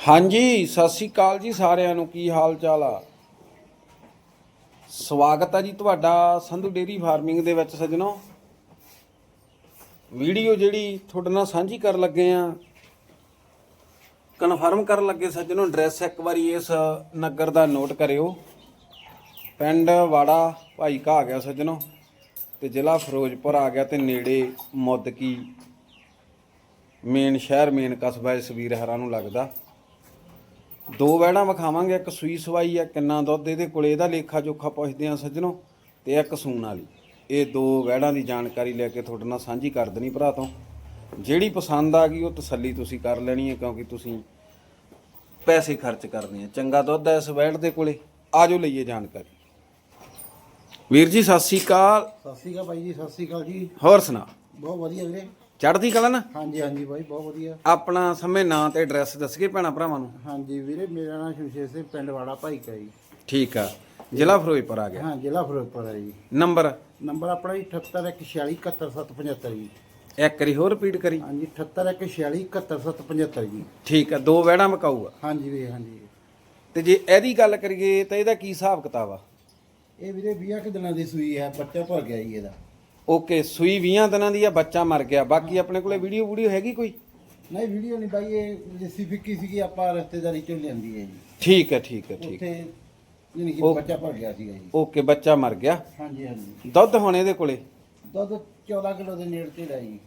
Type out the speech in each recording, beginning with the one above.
ਹਾਂਜੀ, ਸਤਿ ਸ੍ਰੀ ਅਕਾਲ ਜੀ ਸਾਰਿਆਂ ਨੂੰ। ਕੀ ਹਾਲ ਚਾਲ ਆ? ਸਵਾਗਤ ਆ ਜੀ ਤੁਹਾਡਾ ਸੰਧੂ ਡੇਰੀ ਫਾਰਮਿੰਗ ਦੇ ਵਿੱਚ ਸੱਜਣੋ। ਵੀਡੀਓ ਜਿਹੜੀ ਤੁਹਾਡੇ ਨਾਲ ਸਾਂਝੀ ਕਰਨ ਲੱਗੇ ਆ। ਕਨਫਰਮ ਕਰਨ ਲੱਗੇ ਸੱਜਣੋ, ਐਡਰੈਸ ਇੱਕ ਵਾਰੀ ਇਸ ਨਗਰ ਦਾ ਨੋਟ ਕਰਿਓ। ਪਿੰਡ ਵਾੜਾ ਭਾਈ ਕਾ ਆ ਗਿਆ ਸੱਜਣੋ ਤੇ ਜ਼ਿਲ੍ਹਾ ਫਿਰੋਜ਼ਪੁਰ ਆ ਗਿਆ ਤੇ ਨੇੜੇ ਮੁੱਦਕੀ ਮੇਨ ਸ਼ਹਿਰ, ਮੇਨ ਕਸਬਾ ਇਸ ਵੀਰ ਹਰਾਂ ਨੂੰ ਲੱਗਦਾ। ਦੋ ਵੈੜਾਂ ਵਿਖਾਵਾਂਗੇ ਇੱਕ ਸੂਈ ਸਵਾਈ ਆ ਕਿੰਨਾ ਦੁੱਧ ਇਹਦੇ ਕੋਲੇ ਇਹਦਾ ਲੇਖਾ ਜੋਖਾ ਪੁੱਛਦੇ ਆ ਸੱਜਣੋ ਤੇ ਇੱਕ ਸੂਣ ਵਾਲੀ। ਇਹ ਦੋ ਵੈੜਾਂ ਦੀ ਜਾਣਕਾਰੀ ਲੈ ਕੇ ਤੁਹਾਡੇ ਨਾਲ ਸਾਂਝੀ ਕਰ ਦੇਣੀ ਭਰਾ ਤੋਂ। ਜਿਹੜੀ ਪਸੰਦ ਆ ਗਈ ਉਹ ਤਸੱਲੀ ਤੁਸੀਂ ਕਰ ਲੈਣੀ ਹੈ ਕਿਉਂਕਿ ਤੁਸੀਂ ਪੈਸੇ ਖਰਚ ਕਰਨੇ ਆ। ਚੰਗਾ ਦੁੱਧ ਹੈ ਇਸ ਵੈੜ ਦੇ ਕੋਲੇ। ਆਜੋ ਲਈਏ ਜਾਣਕਾਰੀ। ਵੀਰ ਜੀ ਸਤਿ ਸ੍ਰੀ ਅਕਾਲ। ਸਤਿ ਸ਼੍ਰੀ ਅਕਾਲ ਬਾਈ ਜੀ ਸਤਿ ਸ਼੍ਰੀ ਅਕਾਲ ਜੀ। ਹੋਰ ਸੁਣਾ। ਬਹੁਤ ਵਧੀਆ ਵੀਰੇ। ਚੜ੍ਹਦੀ ਕਲਾ ਨਾ? ਹਾਂਜੀ ਹਾਂਜੀ ਬਾਈ ਬਹੁਤ ਵਧੀਆ। ਆਪਣਾ ਸਮੇਂ ਨਾਂ ਤੇ ਐਡਰੈਸ ਦੱਸਗੇ ਭੈਣਾ ਭਰਾਵਾਂ ਨੂੰ। ਹਾਂਜੀ ਵੀਰੇ ਮੇਰਾ ਨਾਮ ਸ਼ਮਸ਼ੇਰ ਸਿੰਘ ਪਿੰਡ ਵਾੜਾ ਭਾਈ ਕਾ ਜੀ। ਠੀਕ ਆ। ਜ਼ਿਲ੍ਹਾ ਫਿਰੋਜ਼ਪੁਰ ਆ ਗਿਆ। ਹਾਂ ਜ਼ਿਲ੍ਹਾ ਫਿਰੋਜ਼ਪੁਰ ਹੈ ਜੀ। ਨੰਬਰ? ਨੰਬਰ ਆਪਣਾ ਜੀ 7814671775 ਜੀ। ਇੱਕ ਵਾਰੀ ਹੋਰ ਰਿਪੀਟ ਕਰੀ। ਹਾਂਜੀ 7814671775 ਜੀ। ਠੀਕ ਆ ਦੋ ਵਹਿੜਾਂ ਮਕਾਊਗਾ ਹਾਂਜੀ ਵੀਰੇ ਹਾਂਜੀ। ਤੇ ਜੇ ਇਹਦੀ ਗੱਲ ਕਰੀਏ ਤਾਂ ਇਹਦਾ ਕੀ ਹਿਸਾਬ ਕਿਤਾਬ ਆ? ਇਹ ਵੀਰੇ 20 ਕੁ ਦਿਨਾਂ ਦੀ ਸੂਈ ਹੈ ਬੱਚਾ ਭਰ ਗਿਆ ਜੀ ਇਹਦਾ। ਓਕੇ ਸੂਈ 20 ਦਿਨਾਂ ਦੀ ਆ ਬੱਚਾ ਮਰ ਗਿਆ। ਬਾਕੀ ਆਪਣੇ ਕੋਲੇ ਵੀਡੀਓ ਵੀਡੀਓ ਹੈਗੀ ਕੋਈ? ਨਹੀਂ ਵੀਡੀਓ ਨਹੀਂ ਬਾਈ ਇਹ ਜਿਸੀ ਫਿੱਕੀ ਸੀਗੀ ਆਪਾਂ ਰਿਸ਼ਤੇਦਾਰੀ ਚੋਂ ਲਿਆਂਦੀ ਹੈ ਜੀ। ਠੀਕ ਹੈ ਠੀਕ ਹੈ ਠੀਕ ਉੱਥੇ ਯਾਨੀ ਕਿ ਬੱਚਾ ਭਰ ਗਿਆ ਸੀਗਾ ਜੀ। ਓਕੇ ਬੱਚਾ ਮਰ ਗਿਆ। ਹਾਂਜੀ ਹਾਂਜੀ। ਦੁੱਧ ਹੁਣ ਇਹਦੇ ਕੋਲੇ? ਦੁੱਧ 14 ਕਿਲੋ ਦੇ ਨੇੜੇ ਤੇ ਦਾ ਜੀ।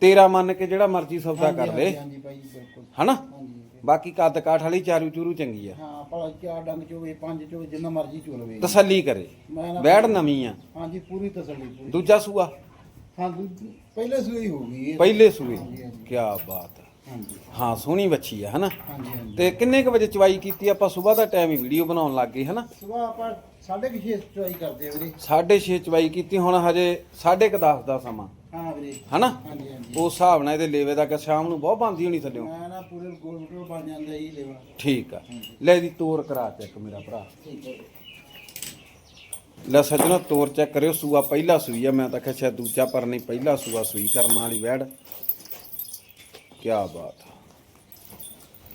ਤੇਰਾ ਮੰਨ ਕੇ ਜਿਹੜਾ ਮਰਜ਼ੀ ਸੌਦਾ ਕਰ ਲੈ। ਹਾਂਜੀ, ਹਾਂਜੀ ਬਾਈ ਜੀ ਬਿਲਕੁਲ। ਹਨਾ? ਹਾਂਜੀ ਬਾਕੀ ਕੱਦ ਕਾਠ ਵਾਲੀ ਚਾਰੂ ਚੂਰੂ ਚੰਗੀ ਆ। ਹਾਂ ਭਲਾ ਚਾਰ ਡੰਗ ਚੋਵੇ ਪੰਜ ਚੋਵੇ ਜਿੰਨਾ ਮਰਜ਼ੀ ਚੋਲਵੇ। ਤਸੱਲੀ ਕਰੇ। ਮੈਂ ਨਾ ਨਵੀਂ ਆ। ਹਾਂਜੀ ਪੂਰੀ ਤਸੱਲੀ ਪੂਰੀ। ਦੂਜਾ ਸੂਆ। ਹਾਂ ਦੂ- ਪਹਿਲੇ ਹੋ ਗਈ ਇਹ। ਪਹਿਲੇ ਸੂਏ। ਹਾਂਜੀ, ਹਾਂਜੀ। ਕੀ ਬਾਤ ਹੈ ਹਾਂਜੀ। ਹਾਂ ਸੋਹਣੀ ਬੱਚੀ ਆ ਹਨਾ? ਹਾਂਜੀ ਹਾਂਜੀ। ਤੇ ਕਿੰਨੇ ਕੁ ਵਜੇ ਚਵਾਈ ਕੀਤੀ? ਆਪਾਂ ਸਵੇਰ ਦਾ ਟਾਈਮ ਹੀ ਵੀਡੀਓ ਬਣਾਉਣ ਲੱਗ ਗਏ ਹਨਾ? ਸਵੇਰ ਆਪਾਂ 6:30 ਚੁਆਈ ਕਰਦੇ ਆ ਵੀਰੇ। 6:30 ਚਵਾਈ ਕੀਤੀ ਹੁਣ ਹਜੇ 10:30 ਦਾ ਸਮਾਂ। ਹਾਂ ਵੀਰੇ। ਹਨਾ? ਹਾਂਜੀ ਹਾਂਜੀ। ਉਸ ਹਿਸਾਬ ਨਾਲ ਇਹਦੇ ਲੇਵੇ ਦਾ ਕਿ ਸ਼ਾਮ ਨੂੰ ਬਹੁਤ ਬੰਦੀ ਹੋਣੀ ਥੱਲਿਓ ਮੈਂ ਨਾ ਪੂਰੇ ਗੋਲ ਗੋਲ ਬਣ ਜਾਂਦਾ ਜੀ ਲੈਵਾ। ਠੀਕ ਆ। ਲੈ ਦੀ ਤੋਰ ਕਰਾ ਚੈੱਕ ਮੇਰਾ ਭਰਾ। ਠੀਕ ਹੈ ਲੈ ਸੱਜਣਾ ਤੋਰ ਚੈੱਕ ਕਰਿਓ ਸੂਆ ਪਹਿਲਾ ਸੂਈ ਆ ਮੈਂ ਤਾਂ ਕਿਹਾ ਸ਼ਾਇਦ ਦੂਜਾ ਪਰ ਨਹੀਂ ਪਹਿਲਾ ਸੂਆ ਸੂਈ ਕਰਮਾਂ ਵਾਲੀ ਵੈੜ। ਕੀ ਬਾਤ ਆ।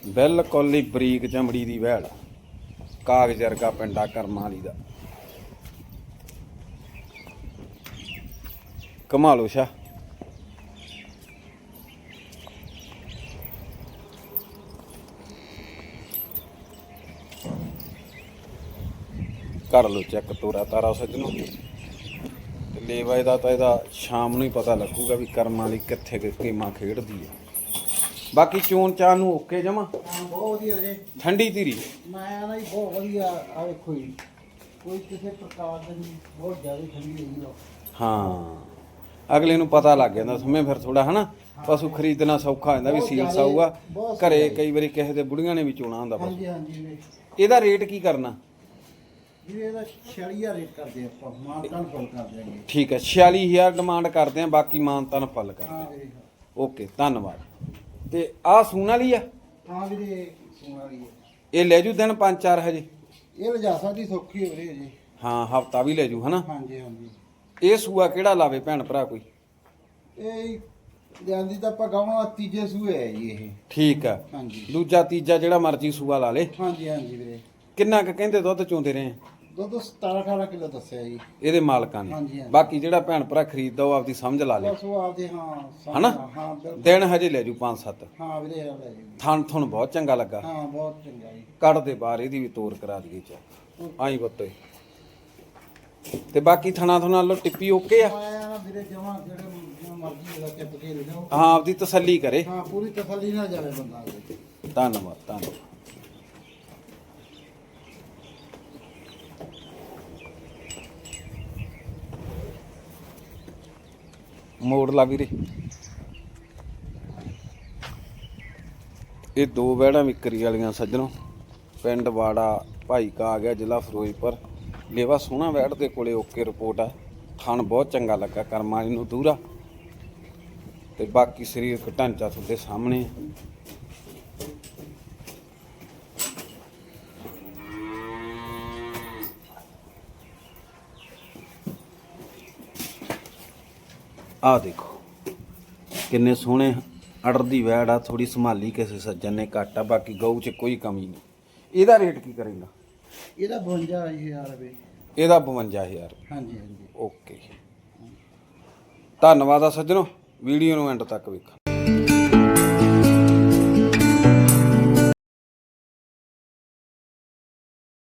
ਬਿਲਕੁਲ ਹੀ ਬਰੀਕ ਚਮੜੀ ਦੀ ਵੈੜ ਕਾਗਜ਼ ਵਰਗਾ ਪਿੰਡਾ ਕਰਮਾਂ ਵਾਲੀ ਦਾ। ਕਮਾਲੋ ਸ਼ਾ। ਕਰ ਲੋ ਚੈੱਕ ਤੋਰਾ ਤਾਰਾ ਸੱਜਣੋ। ਤੇ ਲੇਵਾ ਇਹਦਾ ਤਾਂ ਇਹਦਾ ਸ਼ਾਮ ਨੂੰ ਹੀ ਪਤਾ ਲੱਗੂਗਾ ਵੀ ਕਰਮਾਂ ਵਾਲੀ ਕਿੱਥੇ ਕਿ ਗੇਮਾਂ ਖੇਡਦੀ ਹੈ ਬਾਕੀ ਚੋਣ ਚਾਹ ਨੂੰ ਓਕੇ ਜਮਾ? ਹਾਂ ਬਹੁਤ ਵਧੀਆ ਵੀਰੇ। ਠੰਡੀ ਧੀਰੀ। ਮੈਂ ਨਾ ਜੀ ਬਹੁਤ ਵਧੀਆ ਆ ਵੇਖੋ ਜੀ। ਕੋਈ ਕਿਸੇ ਪ੍ਰਕਾਰ ਦਾ ਨਹੀਂ ਬਹੁਤ ਜ਼ਿਆਦਾ ਠੰਡੀ ਲੋ ਹਾਂ। ਅਗਲੇ ਨੂੰ ਪਤਾ ਲੱਗ ਜਾਂਦਾ ਸਮੇਂ ਫਿਰ ਥੋੜਾ ਹਨਾ? ਪਸ਼ੂ ਖਰੀਦਣਾ ਸੌਖਾ ਹੋ ਜਾਂਦਾ ਵੀ ਬਹੁਤ ਸੀਲ ਜ਼ਿਆਦਾ- ਸਾਊਗਾ। ਬਹੁਤ ਘਰੇ। ਕਈ ਵਾਰੀ ਕਿਸੇ ਦੇ ਬੁੜੀਆਂ ਨੇ ਵੀ ਚੋਣਾ ਹੁੰਦਾ ਪਸ਼ੂ। ਹਾਂਜੀ ਹਾਂਜੀ ਵੀਰੇ ਇਹਦਾ ਰੇਟ ਕੀ ਕਰਨਾ? ਵੀਰੇ ਇਹਦਾ 46000 ਰੇਟ ਕਰਦੇ ਆਪਾਂ ਮਾਨਤਾਨ ਫੁੱਲ ਕਰ ਦਿਆਂਗੇ ਠੀਕ ਹੈ 46000 ਡਿਮਾਂਡ ਕਰਦੇ ਆ ਬਾਕੀ ਮਾਨਤਨ ਫੁੱਲ ਕਰਦੇ ਹਾਂ। ਵੀਰੇ ਓਕੇ ਧੰਨਵਾਦ। ਤੇ ਆਹ ਸੂਣ ਵਾਲੀ ਆ? ਹਾਂ ਵੀਰੇ ਸੁਣ ਵਾਲੀ ਹੈ ਇਹ ਲੈ ਜੂ ਦਿਨ ਪੰਜ ਚਾਰ ਹਜੇ? ਇਹ ਲਿਜਾ ਸਕਦੀ ਸੌਖੀ ਹੋ ਰਹੀ ਹੈ ਜੀ ਹਾਂ ਹਫਤਾ ਵੀ ਲੈ ਜੂ ਹਨਾ? ਹਾਂਜੀ ਹਾਂਜੀ। ਇਹ ਸੂਆ ਕਿਹੜਾ ਲਾਵੇ ਭੈਣ ਭਰਾ ਕੋਈ? ਇਹ ਜਾਂਦੀ ਤਾਂ ਆਪਾਂ ਗਾਉਣਾ ਤੀਜੇ ਸੂਏ ਹੈ ਜੀ ਇਹ। ਠੀਕ ਆ। ਹਾਂਜੀ। ਦੂਜਾ ਤੀਜਾ ਜਿਹੜਾ ਮਰਜ਼ੀ ਸੂਆ ਲਾ ਲੇ। ਹਾਂਜੀ ਹਾਂਜੀ ਵੀਰੇ। ਕਿੰਨਾ ਕੁ ਕਹਿੰਦੇ ਦੁੱਧ ਚੋਂਦੇ ਰਹੇ? ਆ? ਦੁੱਧ 17 18 ਕਿਲੋ ਦੱਸਿਆ ਜੀ। ਇਹਦੇ ਮਾਲਕਾਂ ਨੇ। ਹਾਂਜੀ। ਬਾਕੀ ਜਿਹੜਾ ਭੈਣ ਭਰਾ ਖਰੀਦਦਾ ਉਹ ਆਪਦੀ ਸਮਝ ਲਾ ਲੇ। ਬਸ ਉਹ ਆਪਦੇ ਹਾਂ ਸਮਝ- ਹਨਾ? ਹਾਂ ਬਿਲਕੁਲ। ਦਿਨ ਹਜੇ ਲੈ ਜੂ 5-7 ਹਾਂ ਵੀਰੇ ਲੈ ਜੀ। ਥਣ ਥਣ ਬਹੁਤ ਚੰਗਾ ਲੱਗਾ। ਹਾਂ ਬਹੁਤ ਚੰਗਾ ਜੀ। ਕੱਢ ਦੇ ਬਾਹਰ ਇਹਦੀ ਵੀ ਤੋਰ ਕਰਾ ਦਈਏ ਚਾ ਆਈ ਬੱਤੇ ਤੇ ਬਾਕੀ ਥਣਾ ਥਣਾ ਲੋ ਟਿੱਪੀ ਓਕੇ ਆ। ਮੈਂ ਨਾ ਵੀਰੇ ਜਮਾ ਜਿਹੜੇ ਜਿਵੇਂ ਮਰਜ਼ੀ ਦਾ ਚਿੱਪ ਕੇ ਲੈ ਜਾਓ ਹਾਂ ਆਪਦੀ ਤਸੱਲੀ ਕਰੇ। ਹਾਂ ਪੂਰੀ ਤਸੱਲੀ ਨਾਲ ਜਾਵੇ ਬੰਦਾ ਅੱਗੇ। ਧੰਨਵਾਦ ਧੰਨਵਾਦ। ਮੋੜ ਲਾ ਵੀਰੇ। ਇਹ ਦੋ ਵਹਿੜਾਂ ਵਿਕਰੀ ਵਾਲੀਆਂ ਸੱਜਣੋ। ਪਿੰਡ ਵਾੜਾ ਭਾਈ ਕਾ ਆ ਗਿਆ ਜ਼ਿਲ੍ਹਾ ਫਿਰੋਜ਼ਪੁਰ। ਲੇਵਾ ਸੋਹਣਾ ਵਹਿੜ ਦੇ ਕੋਲੇ ਓਕੇ ਰਿਪੋਰਟ ਆ। ਥਣ ਬਹੁਤ ਚੰਗਾ ਲੱਗਾ, ਕਰਮਾਂ ਨੂੰ ਦੂਰਾ ਤੇ ਬਾਕੀ ਸਰੀਰਕ ਢਾਂਚਾ ਤੁਹਾਡੇ ਸਾਹਮਣੇ ਆ। ਦੇਖੋ, ਕਿੰਨੇ ਸੋਹਣੇ ਅੜਰ ਦੀ ਵੈੜ ਆ ਥੋੜੀ ਸੰਭਾਲੀ ਕਿਸੇ ਸੱਜਣ ਨੇ ਘੱਟ ਆ, ਬਾਕੀ ਗਊ 'ਚ ਕੋਈ ਕਮੀ ਨਹੀਂ। ਇਹਦਾ ਰੇਟ ਕੀ ਕਰੇਗਾ? ਇਹਦਾ 52000 ਰੁਪਏ। ਇਹਦਾ 52000 ਹਾਂਜੀ ਹਾਂਜੀ। ਓਕੇ। ਧੰਨਵਾਦ ਆ ਸੱਜਣੋ ਵੀਡੀਓ ਨੂੰ ਐਂਡ ਤੱਕ ਵੇਖੋ